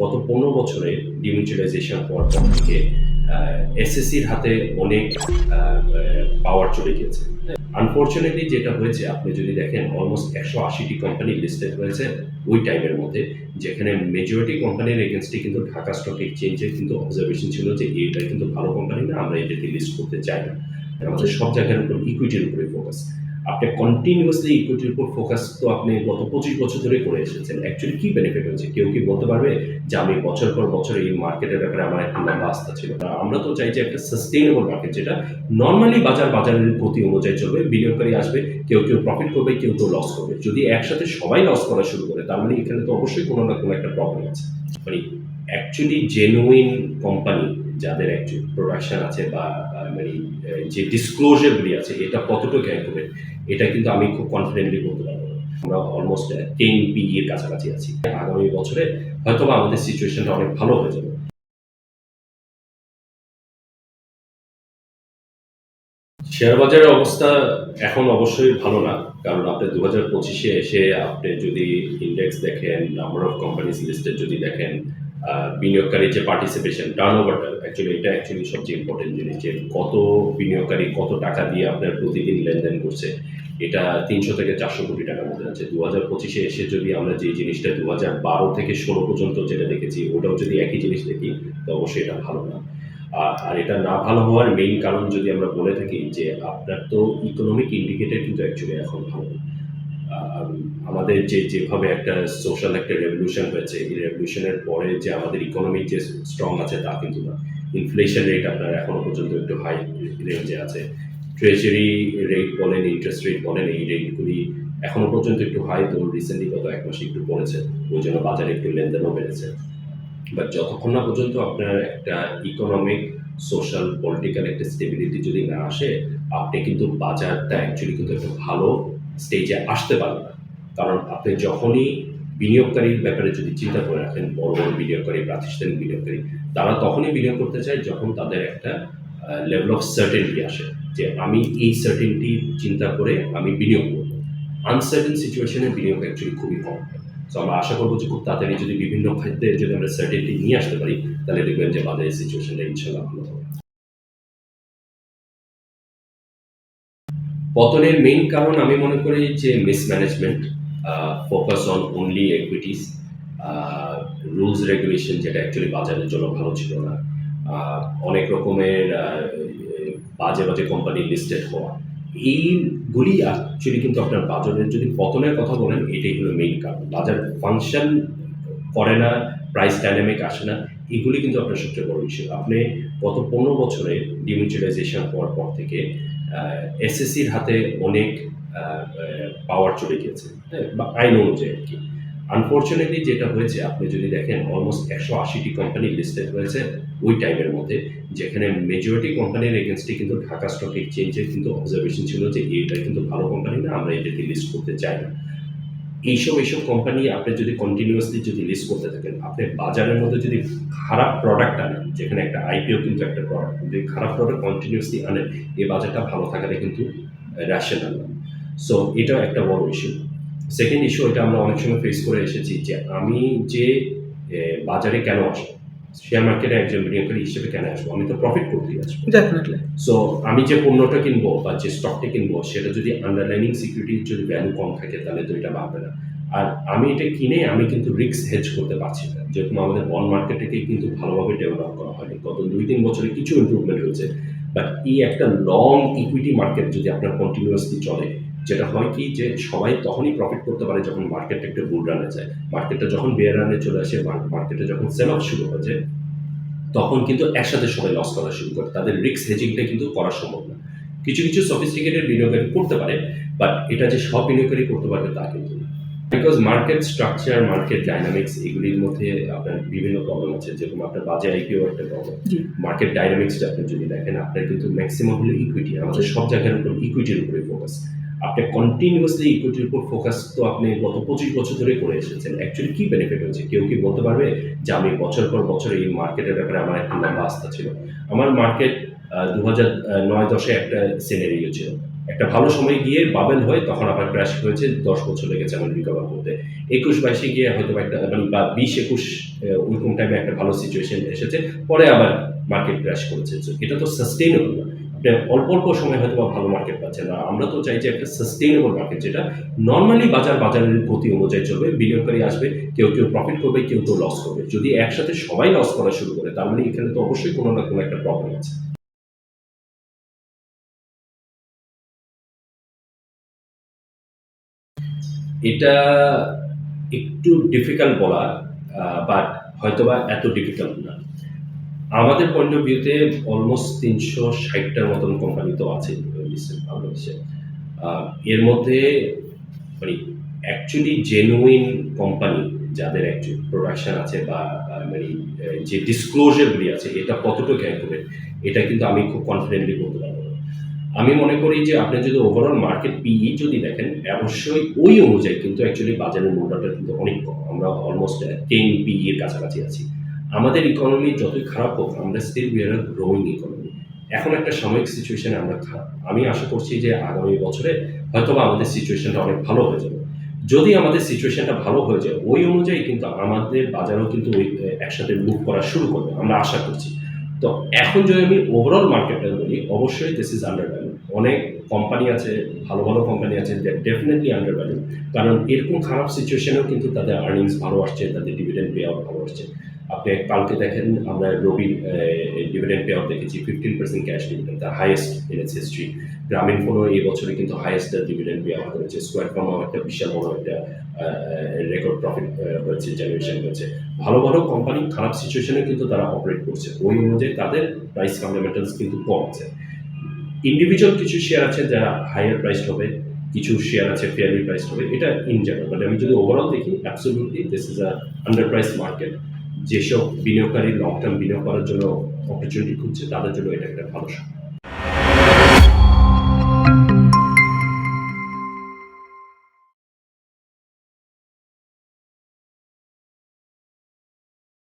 গত পনেরো বছরে ডিমিউচুয়ালাইজেশন হওয়ার পর থেকে এসএসসির হাতে অনেক পাওয়ার চলে গিয়েছে। আনফর্চুনেটলি যেটা হয়েছে, আপনি যদি দেখেন অলমোস্ট একশো আশিটি কোম্পানি লিস্টেড হয়েছে ওই টাইমের মধ্যে, যেখানে মেজরিটি কোম্পানির এগেনস্টে কিন্তু ঢাকা স্টক এক্সচেঞ্জের কিন্তু অবজারভেশন ছিল যে এটা কিন্তু ভালো কোম্পানি না, আমরা এটাকে লিস্ট করতে চাই না। আমাদের সব জায়গার উপর ইকুইটির উপরে ফোকাস আপনি কন্টিনিউয়াসলি ইকুইটির উপর ফোকাস তো আপনি গত পঁচিশ বছর ধরে করে এসেছেন। অ্যাকচুয়ালি কি বেনিফিট হয়েছে? কেউ কি বলতে পারবে যে আমি বছর পর বছর এই মার্কেটের ব্যাপারে আমার একটা লম্বা আস্থা ছিল? আমরা তো চাই যে একটা সাস্টেইনেবল মার্কেট যেটা নর্মালি বাজার বাজারের গতি অনুযায়ী চলবে, বিনিয়োগকারী আসবে, কেউ কেউ প্রফিট করবে, কেউ কেউ লস করবে। যদি একসাথে সবাই লস করা শুরু করে, তার মানে এখানে তো অবশ্যই কোনো না কোনো একটা প্রবলেম আছে। মানে অ্যাকচুয়ালি জেনুইন কোম্পানি যাদের অ্যাকচুয়ালি প্রোডাকশন আছে বা মানে যে ডিসক্লোজারগুলি আছে, এটা কতটুকু অ্যাকুরেট এটা কিন্তু আমি খুব কনফিডেন্টলি বলতে পারব আমরা অলমোস্ট টেন পি কাছাকাছি আছি। আগামী বছরে হয়তো বা আমাদের সিচুয়েশনটা অনেক ভালো হয়ে যাবে। শেয়ার বাজারের অবস্থা এখন অবশ্যই ভালো না, কারণ আপনি দু হাজার পঁচিশে এসে আপনি যদি ইন্ডেক্স দেখেন নাম্বার অফ কোম্পানিজ লিস্টেড যদি দেখেন আহ, বিনিয়োগকারী যে পার্টিসিপেশন টার্ন ওভারটা অ্যাকচুয়ালি এটা অ্যাকচুয়ালি সবচেয়ে ইম্পর্টেন্ট জিনিস যে কত বিনিয়োগকারী কত টাকা দিয়ে আপনার প্রতিদিন লেনদেন করছে এটা তিনশো থেকে চারশো কোটি টাকার মধ্যে আছে দু হাজার পঁচিশে এসে যদি আমরা যে জিনিসটা দু হাজার বারো থেকে ষোলো পর্যন্ত যেটা দেখেছি ওটাও যদি একই জিনিস দেখি তো অবশ্যই এটা ভালো না আর এটা না ভালো হওয়ার মেইন কারণ যদি আমরা বলে থাকি যে আপনার তো ইকোনমিক ইন্ডিকেটর কিন্তু অ্যাকচুয়ালি এখন ভালো না। আমাদের যে, যেভাবে একটা সোশ্যাল একটা রেভলিউশন হয়েছে, এই রেভলিউশনের পরে যে আমাদের ইকোনমি যে স্ট্রং আছে তা কিন্তু না। ইনফ্লেশন রেট আপনার এখনও পর্যন্ত একটু হাই রেঞ্জে আছে। ট্রেজারি রেট বলেন ইন্টারেস্ট রেট বলেন, এই রেটগুলি এখনও পর্যন্ত একটু হাই তো রিসেন্টলি গত এক মাসে একটু পড়েছে, ওই জন্য বাজারে একটু লেনদেনও বেড়েছে। বাট যতক্ষণ না পর্যন্ত আপনার একটা ইকোনমিক সোশ্যাল পলিটিক্যাল একটা স্টেবিলিটি যদি না আসে, আপনি কিন্তু বাজারটা অ্যাকচুয়ালি কিন্তু একটা ভালো স্টেজে আসতে পারবেন না। কারণ আপনি যখনই বিনিয়োগকারীর ব্যাপারে যদি চিন্তা করে রাখেন, বড় বড় বিনিয়োগকারী, প্রাতিষ্ঠানিক বিনিয়োগকারী, তারা তখনই বিনিয়োগ করতে চায় যখন তাদের একটা লেভেল অফ সার্টেনটি আসে যে আমি এই সার্টেনটি চিন্তা করে আমি বিনিয়োগ করব। আনসার্টেন সিচুয়েশনে বিনিয়োগ অ্যাকচুয়ালি খুবই কম। তো আমরা আশা করব যে খুব তাড়াতাড়ি যদি বিভিন্ন ক্ষেত্রে যদি আমরা সার্টেনটি নিয়ে আসতে পারি, তাহলে দেখবেন যে বাজারের সিচুয়েশনটা ইনশাল্লাহ ভালো পতনের মেইন কারণ আমি মনে করি যে mismanagement focus on only equities rules regulation যেটা অ্যাকচুয়ালি বাজারের জন্য ভালো ছিল না। অনেক রকমের বাজে বাজে কোম্পানি লিস্টেড হওয়া। এইগুলি অ্যাকচুয়ালি কিন্তু আপনার বাজারের যদি পতনের কথা বলেন, এটাই হলো মেইন কারণ। বাজার ফাংশন করে না প্রাইস ডাইনামিক আসে না, এগুলি কিন্তু আপনার সবচেয়ে বড় বিষয় আপনি গত পনেরো বছরে ডিমিউচুয়ালাইজেশন হওয়ার পর থেকে এসএসসির হাতে অনেক পাওয়ার চলে গিয়েছে হ্যাঁ, বা আইন অনুযায়ী আর কি। আনফর্চুনেটলি যেটা হয়েছে আপনি যদি দেখেন অলমোস্ট একশো আশিটি কোম্পানি লিস্টেড হয়েছে ওই টাইমের মধ্যে যেখানে মেজরিটি কোম্পানির এগেনস্টে কিন্তু ঢাকা স্টক এক্সচেঞ্জের কিন্তু অবজারভেশন ছিল যে এটা কিন্তু ভালো কোম্পানি না আমরা এটাকে লিস্ট করতে চাই না। এইসব এইসব কোম্পানি আপনি যদি কন্টিনিউয়াসলি যদি লিস্ট করতে থাকেন, আপনি বাজারের মধ্যে যদি খারাপ প্রোডাক্ট আনেন, যেখানে একটা আইপিও কিন্তু একটা প্রোডাক্ট যদি খারাপ প্রোডাক্ট কন্টিনিউয়াসলি আনেন, এই বাজারটা ভালো থাকাটা কিন্তু র্যাশনাল না। সো এটাও একটা বড় ইস্যু সেকেন্ড ইস্যু এটা আমরা অনেক সময় ফেস করে এসেছি যে আমি যে বাজারে কেন আসব শেয়ার মার্কেটে একজন বিনিয়োগকারী হিসেবে কেন আসব? আমি তো প্রফিট করতেই আসব। ডেফিনেটলি সো আমি যে পণ্যটা কিনবো বা যে স্টকটা কিনবো সেটা যদি আন্ডারলাইনিং সিকিউরিটির যদি ভ্যালু কম থাকে তাহলে তো এটা বাড়বে না। আর আমি এটা কিনে আমি কিন্তু রিস্ক হেজ করতে পারছি না। যেরকম আমাদের বন্ড মার্কেটটাকে কিন্তু ভালোভাবে ডেভেলপ করা হয়নি। গত দুই তিন বছরে কিছু ইমপ্রুভমেন্ট হয়েছে। বাট এই একটা লং ইকুইটি মার্কেট যদি আপনার কন্টিনিউয়াসলি চলে যেটা হয় কি যে সবাই তখনই প্রফিট করতে পারে যখন মার্কেটটা একটু বুল রানে যায়। মার্কেটটা যখন বেয়ার রানে চলে আসে মার্কেটে যখন সেল অফ শুরু হয়ে যায় তখন কিন্তু একসাথে সবাই লস করা শুরু করে। তাদের রিস্ক হেজিংটা কিন্তু করা সম্ভব না। কিছু কিছু সফিস্টিকেটেড বিনিয়োগকারী করতে পারে বাট এটা যে সব বিনিয়োগকারী করতে পারবে তা কিন্তু না। Because market structure market dynamics এগুলির মধ্যে আপনার বিভিন্ন প্রবলেম আছে। যেরকম আপনার বাজে আইপিও একটা প্রবলেম। মার্কেট ডাইনামিক্সটা আপনি যদি দেখেন আপনার কিন্তু ম্যাক্সিমাম হলো ইকুইটি আমাদের সব জায়গার উপর ইকুইটির উপরে ফোকাস আপনি কন্টিনিউয়াসলি ইকুইটির উপর ফোকাস তো আপনি গত পঁচিশ বছর ধরে করে এসেছেন। অ্যাকচুয়ালি কি বেনিফিট হচ্ছে কেউ কি বলতে পারবে যে আমি বছর পর বছর এই মার্কেটের ব্যাপারে আমার একটা লম্বা আস্থা ছিল? আমার মার্কেট দু হাজার নয় দশে একটা সিনারিও ছিল। একটা ভালো সময় গিয়ে বাবেল হয়ে তখন আবার ক্র্যাশ হয়েছে, দশ বছর লেগেছে আমার রিকভার করতে। একুশ বাইশে গিয়ে হয়তো একটা মানে বা বিশ একুশ ওইরকম টাইমে একটা ভালো সিচুয়েশন এসেছে, পরে আবার মার্কেট ক্র্যাশ করেছে। এটা তো সাস্টেইনেবল না। অল্প অল্প সময় হয়তো বা ভালো মার্কেট পাচ্ছে না আমরা তো চাই যে একটা সাস্টেইনেবল মার্কেট যেটা নর্মালি বাজার বাজারের গতি অনুযায়ী চলবে, বিনিয়োগকারী আসবে, কেউ কেউ প্রফিট করবে, কেউ কেউ লস করবে। যদি একসাথে সবাই লস করা শুরু করে, তার মানে এখানে তো অবশ্যই কোনো না কোনো একটা প্রবলেম আছে। এটা একটু ডিফিকাল্ট বলা বাট হয়তোবা এত ডিফিকাল্ট না। আমাদের পয়েন্ট অফ ভিউতে অলমোস্ট তিনশো ষাটটার মতন কোম্পানি তো আছে বাংলাদেশে। এর মধ্যে মানে অ্যাকচুয়ালি জেনুইন কোম্পানি যাদের অ্যাকচুয়ালি প্রোডাকশন আছে বা মানে যে ডিসক্লোজারগুলি আছে, এটা কতটুকু অ্যাকুরেট এটা কিন্তু আমি খুব কনফিডেন্টলি বলতে পারব আমি মনে করি যে আপনি যদি ওভারঅল মার্কেট পিই যদি দেখেন, অবশ্যই ওই অনুযায়ী কিন্তু অ্যাকচুয়ালি বাজারের মূল্যটা কিন্তু অনেক কম। আমরা অলমোস্ট টেন পিই এর কাছাকাছি আছি। আমাদের ইকোনমি যতই খারাপ হোক, আমরা still we are growing economy এখন একটা সাময়িক সিচুয়েশনে আমরা খারাপ আমি আশা করছি যে আগামী বছরে হয়তোবা আমাদের সিচুয়েশনটা অনেক ভালো হয়ে যাবে। যদি আমাদের সিচুয়েশনটা ভালো হয়ে যায়, ওই অনুযায়ী কিন্তু আমাদের বাজারও কিন্তু ওই একসাথে মুভ করা শুরু করবে, আমরা আশা করছি। তো এখন যদি আমি ওভারঅল মার্কেটটা বলি, অবশ্যই দিস ইজ আন্ডার ভ্যালু অনেক কোম্পানি আছে, ভালো ভালো কোম্পানি আছে ডেফিনেটলি আন্ডার ভ্যালু কারণ এরকম খারাপ সিচুয়েশনেও কিন্তু তাদের আর্নিংস ভালো আসছে, তাদের ডিভিডেন্ড পে আউট ভালো আসছে। আপনি কালকে দেখেন, আমরা রবির ডিভিডেন্ড পে আউট দেখেছি fifteen percent cash dividend the highest in its history Grameen ফোনও এই বছরে কিন্তু হাইয়েস্ট ডিভিডেন্ড পে আউট করেছে স্কোয়ার ফার্মও একটা বিশাল বড় একটা রেকর্ড প্রফিট হয়েছে জেনারেশন হয়েছে। ভালো ভালো কোম্পানি খারাপ সিচুয়েশনে কিন্তু তারা অপারেট করছে। ওই অনুযায়ী তাদের প্রাইস ফান্ডামেন্টালস কিন্তু কম আছে। ইন্ডিভিজুয়াল কিছু শেয়ার আছে যারা হায়ার প্রাইস হবে, কিছু শেয়ার আছে ফেয়ারলি প্রাইস হবে, এটা ইন জেনারেল বাট আমি যদি ওভারঅল দেখি absolutely this is a under price market যেসব বিনিয়োগকারী লং টার্ম বিনিয়োগ করার জন্য অপরচুনিটি খুঁজছে, তাদের জন্য এটা একটা ভালো সময়